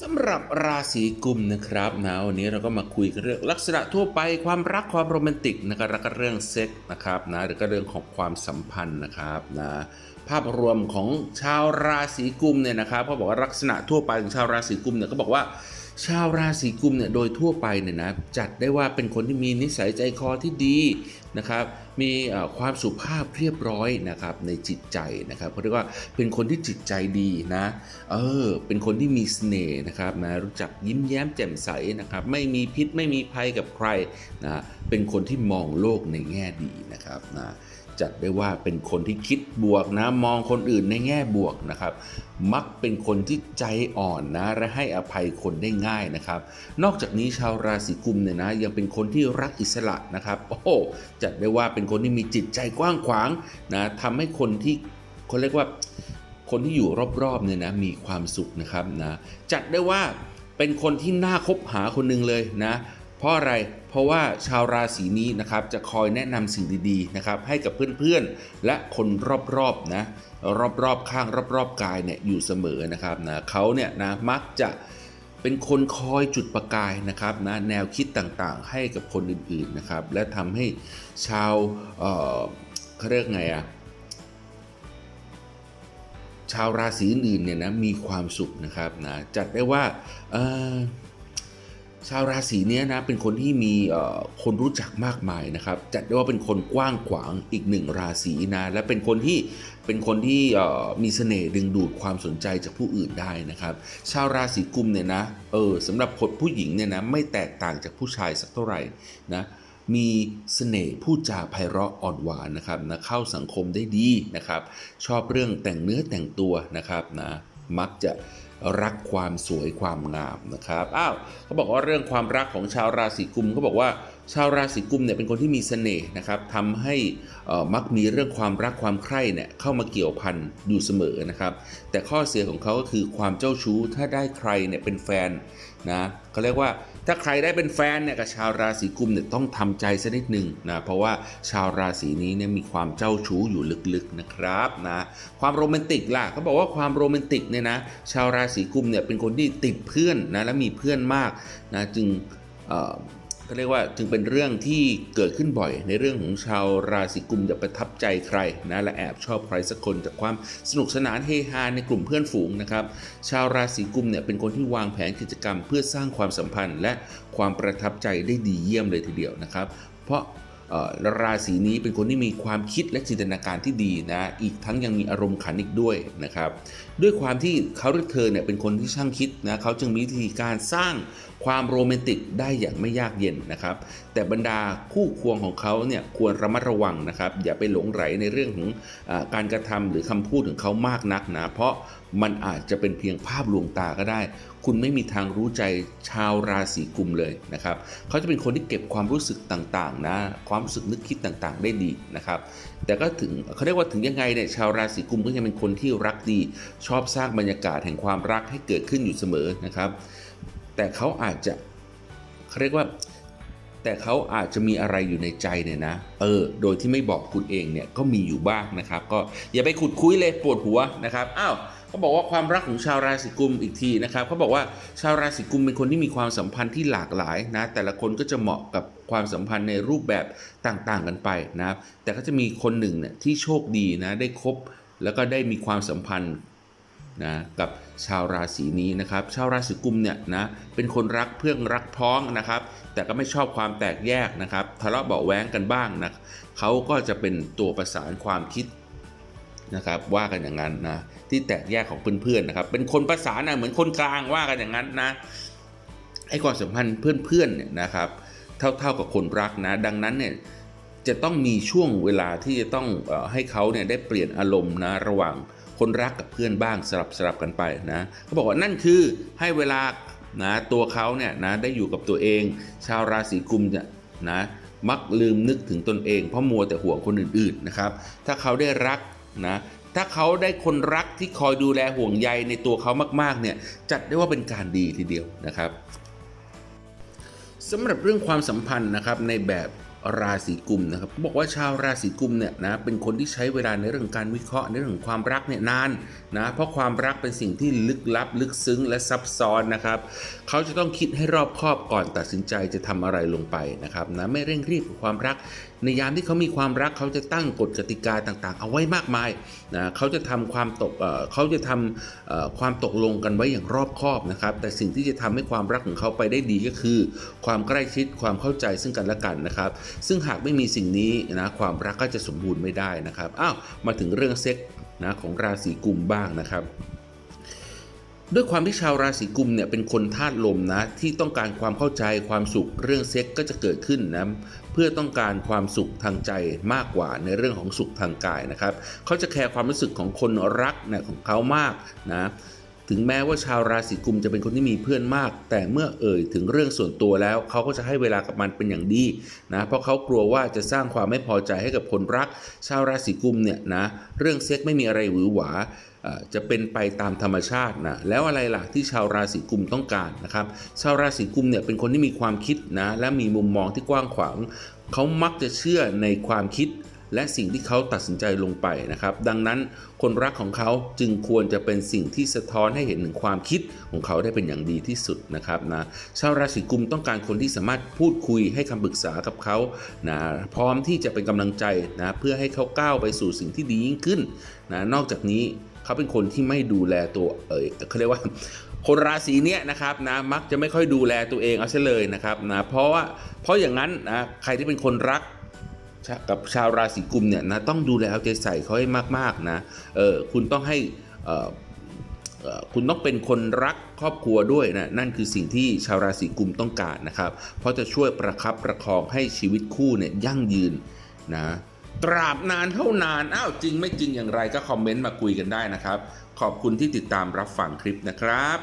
สำหรับราศีกุมนะครับนะวันนี้เราก็มาคุยกันเรื่องลักษณะทั่วไปความรักความโรแมนติกนะครับแล้วก็เรื่องเซ็กนะครับนะหรือก็เรื่องของความสัมพันธ์นะครับนะภาพรวมของชาวราศีกุมเนี่ยนะครับเขาบอกว่าลักษณะทั่วไปของชาวราศีกุมเนี่ยก็บอกว่า ชาวราศีกุมเนี่ยโดยทั่วไปเนี่ยนะจัดได้ว่าเป็นคนที่มีนิสัยใจคอที่ดีนะครับมีความสุภาพเรียบร้อยนะครับในจิตใจนะครับเขาเรียกว่าเป็นคนที่จิตใจดีนะเออเป็นคนที่มีเสน่ห์นะครับนะรู้จักยิ้มแย้มแจ่มใสนะครับไม่มีพิษไม่มีภัยกับใครนะ เป็นคนที่มองโลกในแง่ดีนะครับนะจัดได้ว่าเป็นคนที่คิดบวกนะมองคนอื่นในแง่บวกนะครับ มักเป็นคนที่ใจอ่อนนะและให้อภัยคนได้ง่ายนะครับ นอกจากนี้ชาวราศีกุมเนี่ยนะยังเป็นคนที่รักอิสระนะครับโอ้โหจัดได้ว่าเป็นคนที่มีจิตใจกว้างขวางนะทำให้คนที่เขาเรียกว่าคนที่อยู่รอบๆเนี่ยนะมีความสุขนะครับนะจัดได้ว่าเป็นคนที่น่าคบหาคนหนึ่งเลยนะ เพราะอะไร เพราะว่าชาวราศีนี้นะครับจะคอยแนะนำสิ่งดีๆนะครับให้กับเพื่อนๆ และคนรอบๆนะรอบๆข้างรอบๆกายเนี่ยอยู่เสมอนะครับนะเขาเนี่ยนะมักจะเป็นคนคอยจุดประกายนะครับนะแนวคิดต่างๆ ให้กับคนอื่นๆนะครับและทำให้ชาวเอ่อเขาเรียกไงอะชาวราศีอื่นๆเนี่ยนะมีความสุขนะครับนะจัดได้ว่าเอ่อ ชาวราศีนี้นะเป็นคนที่มีคนรู้จักมากมายนะครับจัดได้ว่าเป็นคนกว้างขวางอีกหนึ่งราศีนะและเป็นคนที่เป็นคนที่มีเสน่ห์ดึงดูดความสนใจจากผู้อื่นได้นะครับ ชาวราศีกุมเนี่ยนะเออสำหรับคนผู้หญิงเนี่ยนะไม่แตกต่างจากผู้ชายสักเท่าไหร่นะมีเสน่ห์พูดจาไพเราะอ่อนหวานนะครับนะเข้าสังคมได้ดีนะครับ ชอบเรื่องแต่งเนื้อแต่งตัวนะครับนะ มักจะรักความสวยความงามนะครับ อ้าวเขาบอกว่าเรื่องความรักของชาวราศีกุมเขาบอกว่าชาวราศีกุมเนี่ยเป็นคนที่มีเสน่ห์นะครับทำให้มักมีเรื่องความรักความใคร่เนี่ยเข้ามาเกี่ยวพันอยู่เสมอนะครับ แต่ข้อเสียของเขาก็คือความเจ้าชู้ถ้าได้ใครเนี่ยเป็นแฟนนะเขาเรียกว่า ถ้าใครได้เป็นแฟนเนี่ยกับชาวราศีกุมเนี่ยต้องทำใจสักนิดหนึ่งนะเพราะว่าชาวราศีนี้เนี่ยมีความเจ้าชู้อยู่ลึกๆนะครับนะความโรแมนติกล่ะเขาบอกว่าความโรแมนติกเนี่ยนะชาวราศีกุมเนี่ยเป็นคนที่ติดเพื่อนนะและมีเพื่อนมากนะจึง ก็เรียกว่าจึงเป็นเรื่องที่เกิดขึ้นบ่อย ในเรื่องของชาวราศีกุมจะประทับใจใครนะและแอบชอบใครสักคนจากความสนุกสนานเฮฮาในกลุ่มเพื่อนฝูงนะครับชาวราศีกุมเนี่ยเป็นคนที่วางแผนกิจกรรม เพื่อสร้างความสัมพันธ์ และความประทับใจได้ดีเยี่ยมเลยทีเดียวนะครับ เพราะราศีนี้เป็นคนที่มีความคิดและจินตนาการที่ดีนะ อีกทั้งยังมีอารมณ์ขันอีกด้วยนะครับ ด้วยความที่เขาหรือเธอเนี่ยเป็นคนที่ช่างคิดนะ เขาจึงมีวิธีการสร้าง ความโรแมนติกได้อย่างไม่ยากเย็นนะครับ แต่บรรดาคู่ควงของเขาเนี่ยควรระมัดระวังนะครับ อย่าไปหลงไหลในเรื่องของอการกระทำหรือคำพูดของเขามากนักนะ เพราะมันอาจจะเป็นเพียงภาพลวงตาก็ได้ คุณไม่มีทางรู้ใจชาวราศีกุมเลยนะครับ เขาจะเป็นคนที่เก็บความรู้สึกต่างๆนะ ความรู้สึกนึกคิดต่างๆ ได้ดีนะครับ แต่ก็ถึงเขาเรียกว่าถึงยังไงเนี่ยชาวราศีกุมก็ยังเป็นคนที่รักดี ชอบสร้างบรรยากาศแห่งความรักให้เกิดขึ้นอยู่เสมอนะครับ แต่เขาอาจจะเขาเรียกว่า แต่เขาอาจจะมีอะไรอยู่ในใจเนี่ยนะ เออ โดยที่ไม่บอกคุณเองเนี่ยก็มีอยู่บ้างนะครับ ก็อย่าไปขุดคุยเลยปวดหัวนะครับอ้าวเขาบอกว่าความรักของชาวราศีกุมอีกทีนะครับเขาบอกว่าชาวราศีกุมเป็นคนที่มีความสัมพันธ์ที่หลากหลายนะ แต่ละคนก็จะเหมาะกับความสัมพันธ์ในรูปแบบต่างๆกันไปนะครับแต่ก็จะมีคนหนึ่งเนี่ยที่โชคดีนะได้คบแล้วก็ได้มีความสัมพันธ์ นะกับชาวราศีนี้นะครับ ชาวราศีกุมเนี่ยนะเป็นคนรักเพื่อนรักพ้องนะครับ แต่ก็ไม่ชอบความแตกแยกนะครับทะเลาะเบาแว้งกันบ้างนะเขาก็จะเป็นตัวประสานความคิดนะครับว่ากันอย่างนั้นนะที่แตกแยกของเพื่อนๆนะครับเป็นคนประสานนะเหมือนคนกลางว่ากันอย่างนั้นนะไอ้ความสัมพันธ์เพื่อนๆเนี่ยนะครับเท่าๆกับคนรักนะดังนั้นเนี่ยจะต้องมีช่วงเวลาที่จะต้องให้เขาเนี่ยได้เปลี่ยนอารมณ์นะระหว่าง คนรักกับเพื่อนบ้างสลับสลับกันไปนะเขาบอกว่านั่นคือให้เวลานะตัวเขาเนี่ยนะได้อยู่กับตัวเอง ชาวราศีกุมเนี่ยนะมักลืมนึกถึงตนเองเพราะมัวแต่ห่วงคนอื่นๆนะครับ ถ้าเขาได้รักนะถ้าเขาได้คนรักที่คอยดูแลห่วงใยในตัวเขามากๆเนี่ยจัดได้ว่าเป็นการดีทีเดียวนะครับสำหรับเรื่องความสัมพันธ์นะครับในแบบ ราศีกุมนะครับเขาบอกว่าชาวราศีกุมเนี่ยนะเป็นคนที่ใช้เวลาในเรื่องการวิเคราะห์ในเรื่องของความรักเนี่ยนานนะเพราะความรักเป็นสิ่งที่ลึกลับ ลึกซึ้งและซับซ้อนนะครับเขาจะต้องคิดให้รอบคอบก่อนตัดสินใจจะทำอะไรลงไปนะครับนะไม่เร่งรีบกับความรักในยามที่เขามีความรักเขาจะตั้งกฎกติกาต่างๆ เอาไว้มากมายนะเขาจะทำความตกเขาจะทำความตกลงกันไว้อย่างรอบคอบนะครับ แต่สิ่งที่จะทำให้ความรักของเขาไปได้ดีก็คือ ความใกล้ชิดความเข้าใจซึ่งกันและกันนะครับ ซึ่งหากไม่มีสิ่งนี้นะความรักก็จะสมบูรณ์ไม่ได้นะครับอ้าวมาถึงเรื่องเซ็กนะของราศีกุมบ้างนะครับ ด้วยความที่ชาวราศีกุมเนี่ยเป็นคนธาตุลมนะที่ต้องการความเข้าใจความสุขเรื่องเซ็กก็จะเกิดขึ้นนะเพื่อต้องการความสุขทางใจมากกว่าในเรื่องของสุขทางกายนะครับเขาจะแคร์ความรู้สึกของคนรักเนี่ยของเขามากนะ ถึงแม้ว่าชาวราศีกุมจะเป็นคนที่มีเพื่อนมาก แต่เมื่อเอ่ยถึงเรื่องส่วนตัวแล้ว เขาก็จะให้เวลากับมันเป็นอย่างดีนะเพราะเขากลัวว่าจะสร้างความไม่พอใจให้กับคนรัก ชาวราศีกุมเนี่ยนะเรื่องเซ็กไม่มีอะไรหวือหวาจะเป็นไปตามธรรมชาตินะแล้วอะไรล่ะที่ชาวราศีกุมต้องการนะครับชาวราศีกุมเนี่ยเป็นคนที่มีความคิดนะและมีมุมมองที่กว้างขวางเขามักจะเชื่อในความคิด และสิ่งที่เขาตัดสินใจลงไปนะครับ ดังนั้นคนรักของเขาจึงควรจะเป็นสิ่งที่สะท้อนให้เห็นถึงความคิดของเขาได้เป็นอย่างดีที่สุดนะครับนะชาวราศีกุมต้องการคนที่สามารถพูดคุยให้คำปรึกษากับเขานะพร้อมที่จะเป็นกำลังใจนะเพื่อให้เขาก้าวไปสู่สิ่งที่ดียิ่งขึ้นนะนอกจากนี้เขาเป็นคนที่ไม่ดูแลตัวเอยเขาเรียกว่าคนราศีเนี้ยนะครับนะมักจะไม่ค่อยดูแลตัวเองเอาซะเลยนะครับนะเพราะว่าเพราะอย่างนั้นนะใครที่เป็นคนรัก กับชาวราศีกุมเนี่ยนะต้องดูแลเอาใจใส่เขาให้มากๆนะเออคุณต้องให้คุณต้องเป็นคนรักครอบครัวด้วยนะนั่นคือสิ่งที่ชาวราศีกุมต้องการนะครับ เพราะจะช่วยประคับประคองให้ชีวิตคู่เนี่ยยั่งยืนนะตราบนานเท่านานอ้าวจริงไม่จริงอย่างไรก็คอมเมนต์มาคุยกันได้นะครับ ขอบคุณที่ติดตามรับฟังคลิปนะครับ